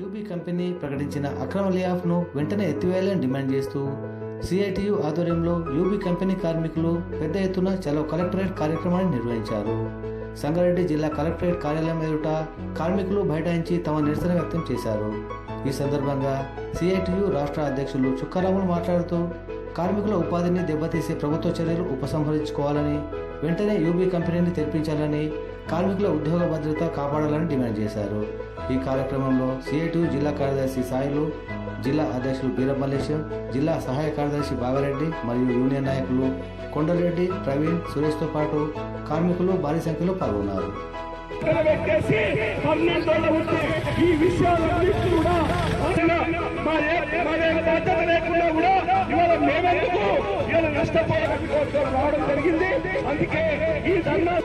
UB company ప్రకటించిన అక్రమ లేఆఫ్ను వెంటనే ఎత్తివేయాలని డిమాండ్ చేస్తూ సిఐటియు ఆధ్వర్యంలో యూబీ కంపెనీ కార్మికులు పెద్ద ఎత్తున చలో కలెక్టరేట్ కార్యక్రమాన్ని నిర్వహించారు. సంగారెడ్డి జిల్లా కలెక్టరేట్ కార్యాలయం ఎదుట కార్మికులు బైఠాయించి తమ నిరసన వ్యక్తం చేశారు. ఈ సందర్భంగా సిఐటియు రాష్ట్ర అధ్యక్షులు చుక్కారాములు మాట్లాడుతూ కార్మికుల ఉపాధిని దెబ్బతీసే ప్రభుత్వ చర్యలు ఉపసంహరించుకోవాలని వెంటనే యూబీ కంపెనీని తెరిపించాలని కార్మికుల ఉద్యోగ భద్రత కాపాడాలని డిమాండ్ చేశారు. ఈ కార్యక్రమంలో సిఐటియు జిల్లా కార్యదర్శి సాయిలు జిల్లా అధ్యక్షులు వీరమల్లేశం జిల్లా సహాయ కార్యదర్శి బాగారెడ్డి మరియు యూనియన్ నాయకులు కొండరెడ్డి ప్రవీణ్ సురేష్తో పాటు కార్మికులు భారీ సంఖ్యలో పాల్గొన్నారు. ఈ కూడా బాధ్యత లేకుండా కూడా ఇవాళ మేమెందుకు ఇవాళ రావడం జరిగింది. అందుకే ఈ ధర్నా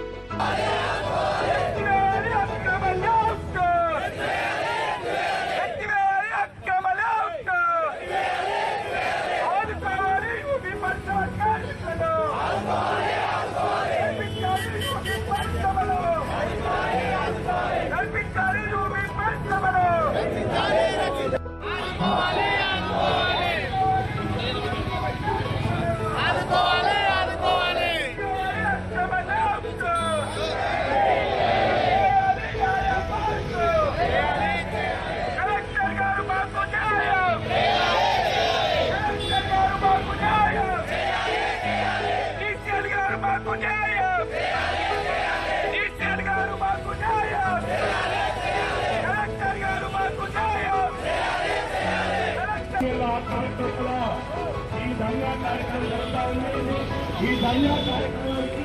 তোমাদের ఈ ధర్నా కార్యక్రమం జరుగుతా ఉంది ఈ ధర్నా కార్యక్రమానికి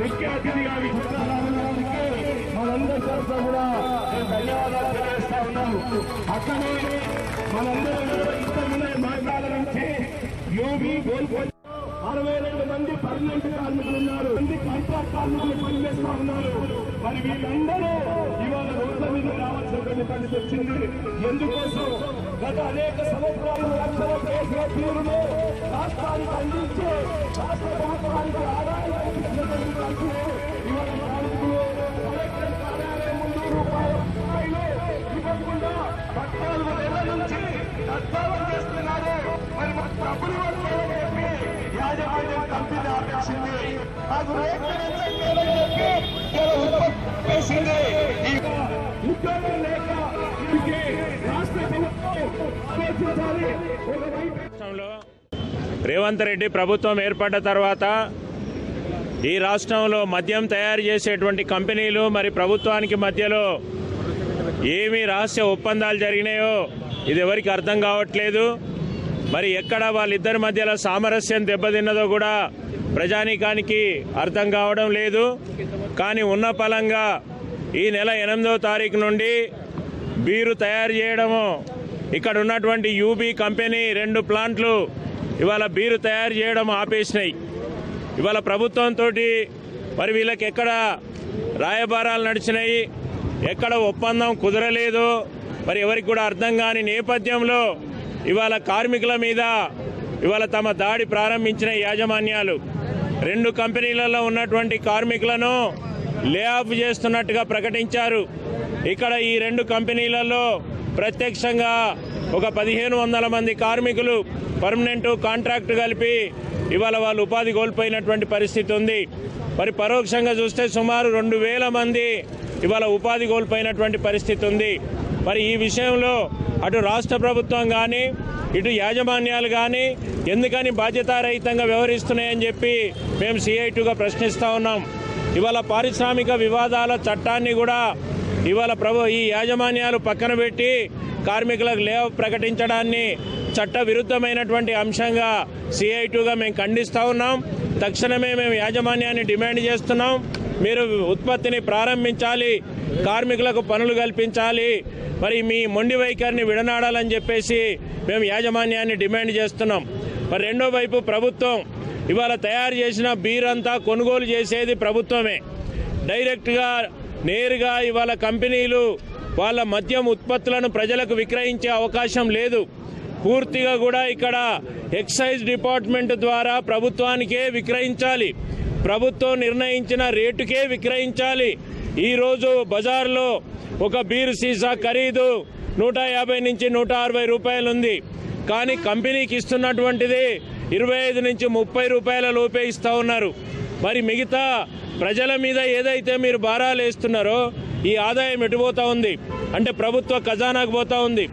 ముఖ్య అతిథిగా విచ్చేసినందుకు మనందరి తరఫున కూడా ధన్యవాదాలు. తెలియజేస్తా ఉన్నాము అక్కడే మనందరూ కూడా ఇంతకుముందే మాట్లాడ నుంచి యోగి గోల్కొండ అరవై రెండు మంది పర్మనెంట్ కార్మికులు ఉన్నారు మంది కాంట్రాక్ట్ కార్మికులు పనిచేస్తా ఉన్నారు మరి వీళ్ళందరూ ఇవాళ రోడ్ల మీద రావాల్సినటువంటి పరిస్థితి వచ్చింది ఎందుకోసం గత అనేక సంవత్సరాలు లక్షల కేసుల తీరును రాష్ట్రానికి అందించి రాష్ట్ర ప్రభుత్వానికి ఆదాయం కల్పించినటువంటి ముందు రూపాయల ఇవ్వకుండా పద్నాలుగు నెలల నుంచి చేస్తున్నారు మరి మాకు డబ్బులు ఇవ్వట్లేదని చెప్పి యాజమాన్యం కంపెనీ ఆపేసింది మాకు రేట్లు పెంచట్లేదని చెప్పి ఉత్పత్తి ఉద్యోగం లేక రాష్ట్ర ప్రభుత్వం ఆలోచించాలి. ఒకవైపు రాష్ట్రంలో రేవంత్ రెడ్డి ప్రభుత్వం ఏర్పడ్డ తర్వాత ఈ రాష్ట్రంలో మద్యం తయారు చేసేటువంటి కంపెనీలు మరి ప్రభుత్వానికి మధ్యలో ఏమి రహస్య ఒప్పందాలు జరిగినాయో ఇది ఎవరికి అర్థం కావట్లేదు. మరి ఎక్కడ వాళ్ళిద్దరి మధ్యలో సామరస్యం దెబ్బతిన్నదో కూడా ప్రజానీకానికి అర్థం కావడం లేదు. కానీ ఉన్న ఫలంగా ఈ నెల ఎనిమిదవ తారీఖు నుండి బీరు తయారు చేయడము ఇక్కడ ఉన్నటువంటి యూబీ కంపెనీ రెండు ప్లాంట్లు ఇవాళ బీరు తయారు చేయడం ఆపేసినాయి. ఇవాళ ప్రభుత్వంతో మరి వీళ్ళకి ఎక్కడ రాయబారాలు నడిచినాయి ఎక్కడ ఒప్పందం కుదరలేదు మరి ఎవరికి కూడా అర్థం కాని నేపథ్యంలో ఇవాళ కార్మికుల మీద ఇవాళ తమ దాడి ప్రారంభించిన యాజమాన్యాలు. రెండు కంపెనీలలో ఉన్నటువంటి కార్మికులను లే ఆఫ్ చేస్తున్నట్టుగా ప్రకటించారు. ఇక్కడ ఈ రెండు కంపెనీలలో ప్రత్యక్షంగా ఒక పదిహేను వందల మంది కార్మికులు పర్మనెంట్ కాంట్రాక్ట్ కలిపి ఇవాళ వాళ్ళు ఉపాధి కోల్పోయినటువంటి పరిస్థితి ఉంది. మరి పరోక్షంగా చూస్తే సుమారు రెండు వేల మంది ఇవాళ ఉపాధి కోల్పోయినటువంటి పరిస్థితి ఉంది. మరి ఈ విషయంలో అటు రాష్ట్ర ప్రభుత్వం కానీ ఇటు యాజమాన్యాలు కానీ ఎందుకని బాధ్యతారహితంగా వ్యవహరిస్తున్నాయని చెప్పి మేము సిఐటుగా ప్రశ్నిస్తూ ఉన్నాం. ఇవాళ పారిశ్రామిక వివాదాల చట్టాన్ని కూడా ఇవాళ ప్రభు ఈ యాజమాన్యాలు పక్కన పెట్టి కార్మికులకు లేవ ప్రకటించడాన్ని చట్ట విరుద్ధమైనటువంటి అంశంగా సిఐటుగా మేము ఖండిస్తూ ఉన్నాం. తక్షణమే మేము యాజమాన్యాన్ని డిమాండ్ చేస్తున్నాం. మీరు ఉత్పత్తిని ప్రారంభించాలి. కార్మికులకు పనులు కల్పించాలి. మరి మీ మొండి వైఖరిని విడనాడాలని చెప్పేసి మేము యాజమాన్యాన్ని డిమాండ్ చేస్తున్నాం. మరి రెండో వైపు ప్రభుత్వం ఇవాళ తయారు చేసిన బీర్ అంతా కొనుగోలు చేసేది ప్రభుత్వమే. డైరెక్ట్గా నేరుగా ఇవాళ కంపెనీలు వాళ్ళ మద్యం ఉత్పత్తులను ప్రజలకు విక్రయించే అవకాశం లేదు. పూర్తిగా కూడా ఇక్కడ ఎక్సైజ్ డిపార్ట్మెంట్ ద్వారా ప్రభుత్వానికే విక్రయించాలి. ప్రభుత్వం నిర్ణయించిన రేటుకే విక్రయించాలి. ఈరోజు బజార్లో ఒక బీర్ సీసా ఖరీదు నూట యాభై నుంచి నూట అరవై రూపాయలు ఉంది. కానీ కంపెనీకి ఇస్తున్నటువంటిది ఇరవై ఐదు నుంచి ముప్పై రూపాయల లోపే ఇస్తూ ఉన్నారు. మరి మిగతా ప్రజల మీద ఏదైతే మీరు భారాలు వేస్తున్నారో ఈ ఆదాయం ఎటుపోతా ఉంది? అంటే ప్రభుత్వ ఖజానాకు పోతా ఉంది.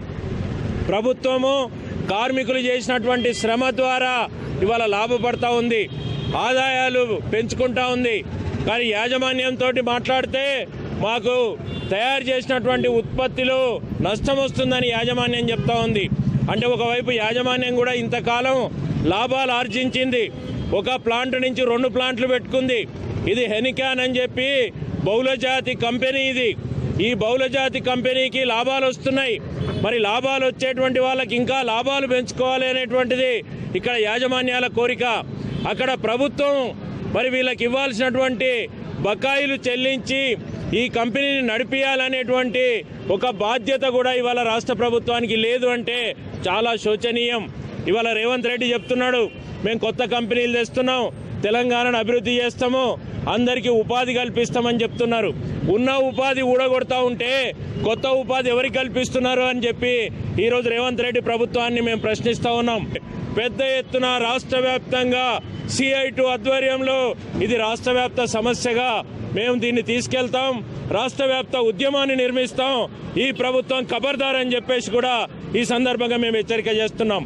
ప్రభుత్వము కార్మికులు చేసినటువంటి శ్రమ ద్వారా ఇవాళ లాభపడతా ఉంది. ఆదాయాలు పెంచుకుంటా ఉంది. కానీ యాజమాన్యంతో మాట్లాడితే మాకు తయారు చేసినటువంటి ఉత్పత్తిలో నష్టం వస్తుందని యాజమాన్యం చెప్తా ఉంది. అంటే ఒకవైపు యాజమాన్యం కూడా ఇంతకాలం లాభాలు ఆర్జించింది. ఒక ప్లాంట్ నుంచి రెండు ప్లాంట్లు పెట్టుకుంది. ఇది హెనికాన్ అని చెప్పి బహుళజాతి కంపెనీ ఇది. ఈ బహుళజాతి కంపెనీకి లాభాలు వస్తున్నాయి. మరి లాభాలు వచ్చేటువంటి వాళ్ళకి ఇంకా లాభాలు పెంచుకోవాలి అనేటువంటిది ఇక్కడ యాజమాన్యాల కోరిక. అక్కడ ప్రభుత్వం మరి వీళ్ళకి ఇవ్వాల్సినటువంటి బకాయిలు చెల్లించి ఈ కంపెనీని నడిపించాలనేటువంటి ఒక బాధ్యత కూడా ఇవాళ రాష్ట్ర ప్రభుత్వానికి లేదు అంటే చాలా శోచనీయం. ఇవాళ రేవంత్ రెడ్డి చెప్తున్నాడు మేము కొత్త కంపెనీలు తెస్తున్నాం తెలంగాణను అభివృద్ధి చేస్తాము అందరికీ ఉపాధి కల్పిస్తామని చెప్తున్నారు. ఉన్న ఉపాధి ఊడగొడతా ఉంటే కొత్త ఉపాధి ఎవరికి కల్పిస్తున్నారు? అని చెప్పి ఈరోజు రేవంత్ రెడ్డి ప్రభుత్వాన్ని మేము ప్రశ్నిస్తూ ఉన్నాం. పెద్ద ఎత్తున రాష్ట్ర వ్యాప్తంగా సిఐటు ఆధ్వర్యంలో ఇది రాష్ట్ర వ్యాప్త సమస్యగా మేము దీన్ని తీసుకెళ్తాం రాష్ట్ర వ్యాప్త ఉద్యమాన్ని నిర్మిస్తాం ఈ ప్రభుత్వం ఖబర్దార్ అని చెప్పేసి కూడా ఈ సందర్భంగా మేము హెచ్చరిక చేస్తున్నాం.